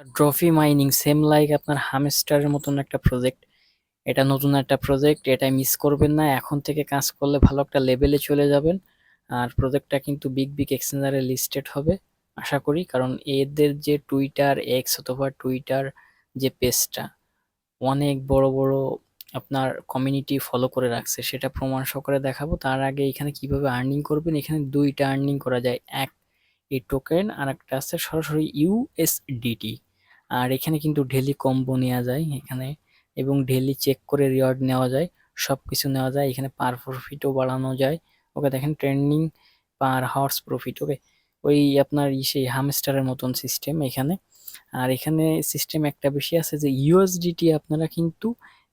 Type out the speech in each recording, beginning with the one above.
ড্রফি mining same like আপনার হামস্টারের মতন একটা প্রজেক্ট এটা নতুন একটা প্রজেক্ট এটা মিস করবেন না। এখন থেকে কাজ করলে ভালো একটা লেভেলে চলে যাবেন। আর প্রজেক্টটা কিন্তু বিগ বিগ এক্সচেঞ্জারে লিস্টেড হবে, আশা করি। কারণ এদের যে টুইটার এক্স অথবা টুইটার যে পেজটা অনেক বড় বড় আপনার কমিউনিটি ফলো করে রাখছে। সেটা প্রমাণ সহকারে দেখাবো। তার আগে এখানে কীভাবে আর্নিং করবেন? এখানে দুইটা আর্নিং করা যায়। এক এই টোকেন আর একটা আছে সরাসরি ইউএসডিটি আর এখানে কিন্তু ডেলি কম্বো নেওয়া যায় এখানে এবং ডেলি চেক করে রিওয়ার্ড নেওয়া যায় সব কিছু নেওয়া যায়। এখানে পার প্রফিটও বাড়ানো যায়। ওকে দেখেন trending per hours profit okay ওই আপনার সেই হামস্টারের মতন সিস্টেম এখানে। আর এখানে সিস্টেম একটা বেশি আছে যে ইউএসডিটি আপনারা কিন্তু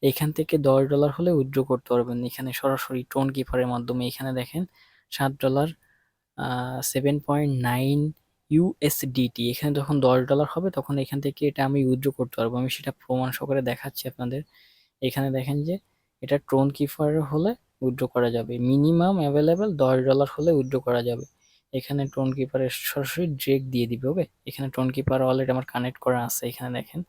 এখান থেকে দশ ডলার হলে উইথড্র করতে পারবেন। এখানে সরাসরি টোন কিপারের মাধ্যমে এখানে দেখেন, সাত dollar seven point nine USDT এখানে যখন দশ ডলার হবে, তখন এখান থেকে এটা আমি উইথড্র করতে পারব। আমি সেটা প্রমাণ সহকারে দেখাচ্ছি আপনাদের। এখানে দেখেন যে, এটা ট্রোন কিপার হলে উইথড্র করা যাবে। মিনিমাম অ্যাভেলেবেল দশ ডলার হলে উইথড্র করা যাবে। এখানে টোন কিপারের সরাসরি ড্রেক দিয়ে দিবে ওকে এখানে টোন কিপার অলরেডি আমার কানেক্ট করা আছে, এখানে দেখেন।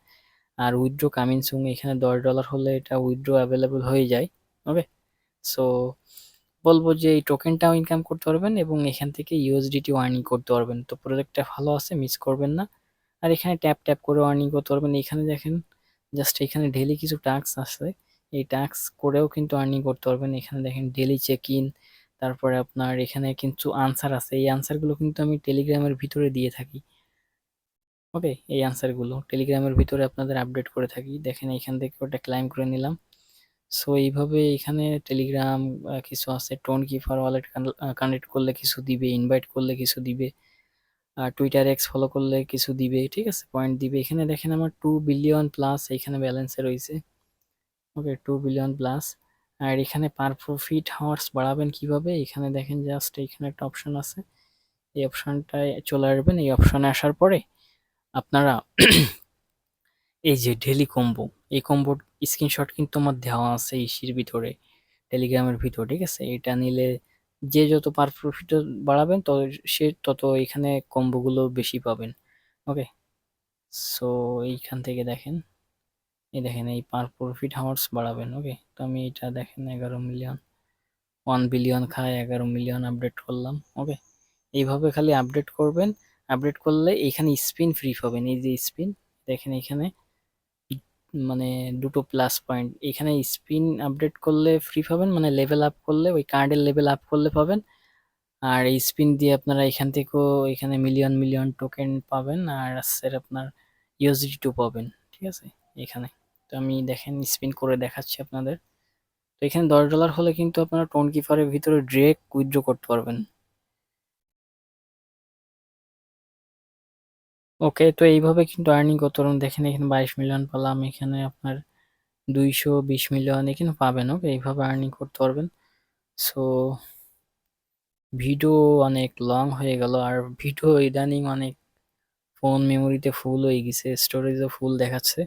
আর উইথড্র কামিং সুং এখানে দশ ডলার হলে এটা উইথড্র অ্যাভেলেবেল হয়ে যায় ওকে সো বলব যে এই টোকেনটাও ইনকাম করতে পারবেন এবং এখান থেকে ইউএসডিটি আর্নিং করতে পারবেন। তো প্রোজেক্টটা ভালো আছে মিস করবেন না। আর এখানে ট্যাপ ট্যাপ করে আর্নিং করতে পারবেন। এখানে দেখেন জাস্ট এখানে ডেলি কিছু টাস্ক আছে। এই টাস্ক করেও কিন্তু আর্নিং করতে পারবেন। এখানে দেখেন ডেলি চেক ইন তারপরে আপনার এখানে কিছু আনসার আছে। এই আনসারগুলো কিন্তু আমি টেলিগ্রামের ভিতরে দিয়ে থাকি। ওকে এই আনসারগুলো টেলিগ্রামের ভিতরে আপনাদের আপডেট করে থাকি। দেখেন, এখান থেকে ওটা ক্লাইম করে নিলাম। সো এইভাবে এখানে টেলিগ্রাম কিছু আছে টোন কিপার ওয়ালেট কানেক্ট করলে কিছু দিবে ইনভাইট করলে কিছু দিবে, আর টুইটার এক্স ফলো করলে কিছু দিবে, ঠিক আছে? পয়েন্ট দিবে। এখানে দেখেন আমার টু বিলিয়ন প্লাস এখানে ব্যালেন্সে রয়েছে। ওকে টু বিলিয়ন প্লাস আর এখানে পার প্রফিট হাওয়ার্স বাড়াবেন কীভাবে? এখানে দেখেন জাস্ট এখানে একটা অপশন আছে। এই অপশনটায় চলে আসবেন। এই অপশনে আসার পরে আপনারা এই যে ডেলি কম্বো এই কম্বোর স্ক্রিনশট কিন্তু আমার দেওয়া আছে ইসির ভিতরে টেলিগ্রামের ভিতর, ঠিক আছে? এটা নিলে যে যত পার প্রফিট বাড়াবেন, তত সে তত এখানে কম্বোগুলো বেশি পাবেন ওকে সো এইখান থেকে দেখেন, এই দেখেন এই পার প্রফিট হাওয়ার্স বাড়াবেন ওকে তো আমি এটা দেখেন এগারো মিলিয়ন ওয়ান বিলিয়ন খায়, এগারো মিলিয়ন আপডেট করলাম ওকে এইভাবে খালি আপডেট করবেন আপডেট করলে এখানে স্পিন ফ্রি পাবেন, এই যে স্পিন দেখেন এখানে মানে দুটো প্লাস পয়েন্ট এখানে স্পিন আপডেট করলে ফ্রি পাবেন মানে লেভেল আপ করলে, ওই কার্ডের লেভেল আপ করলে পাবেন। আর এই স্পিন দিয়ে আপনারা এখান থেকেও এখানে মিলিয়ন মিলিয়ন টোকেন পাবেন, আর আসছে আপনার ইউএসডি টু পাবেন, ঠিক আছে? এখানে। তো আমি দেখেন স্পিন করে দেখাচ্ছি আপনাদের। তো এখানে দশ ডলার হলে কিন্তু আপনারা টোন কিপারের ভিতরে ড্রেক উইথড্র করতে পারবেন। ওকে, তো এইভাবে কিন্তু আর্নিং করতে পারবেন দেখেন, এখানে বাইশ মিলিয়ন পেলাম, এখানে আপনার দুইশো বিশ মিলিয়ন এখানে পাবেন, ওকে? এইভাবে আর্নিং করতে পারবেন। সো ভিডিও অনেক লং হয়ে গেল, আর ভিডিও ইদানিং অনেক ফোন মেমোরিতে ফুল হয়ে গেছে স্টোরেজও ফুল দেখাচ্ছে।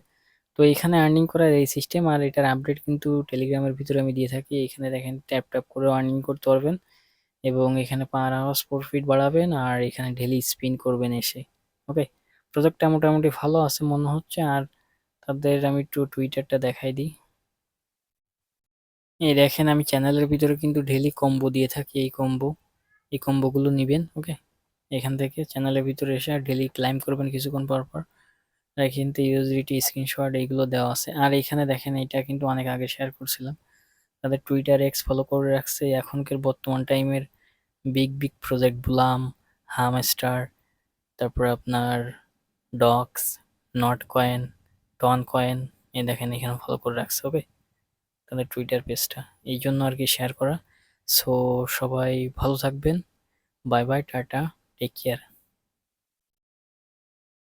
তো এখানে আর্নিং করার এই সিস্টেম আর এটার আপডেট কিন্তু টেলিগ্রামের ভিতরে আমি দিয়ে থাকি, এখানে দেখেন ট্যাপ ট্যাপ করে আর্নিং করতে পারবেন এবং এখানে পার আওয়ার্স প্রফিট বাড়াবেন আর এখানে ডেলি স্পিন করবেন এসে, ওকে? প্রজেক্টটা মোটামুটি ভালো আছে মনে হচ্ছে, আর তাদের আমি একটু টুইটারটা দেখাই দিই। এই দেখেন, আমি চ্যানেলের ভিতরে কিন্তু ডেলি কম্বো দিয়ে থাকি এই কম্বো এই কম্বোগুলো নেবেন ওকে এখান থেকে চ্যানেলের ভিতরে এসে আর ডেলি ক্লাইম করবেন কিছুক্ষণ পর পর। এখান থেকে ইউএসডিটি স্ক্রিনশট এইগুলো দেওয়া আছে। আর এখানে দেখেন, এটা কিন্তু অনেক আগে শেয়ার করছিলাম। তাদের টুইটার এক্স ফলো করে রাখছে। এখনকার বর্তমান টাইমের big big project Blum Hamster তারপর আপনার docs not coin ton coin এ দেখেন এখানে ফলো করে রাখতে হবে তাদের টুইটার পেজটা এই জন্য আর কি শেয়ার করা। সো সবাই ভালো থাকবেন। Bye bye tata take care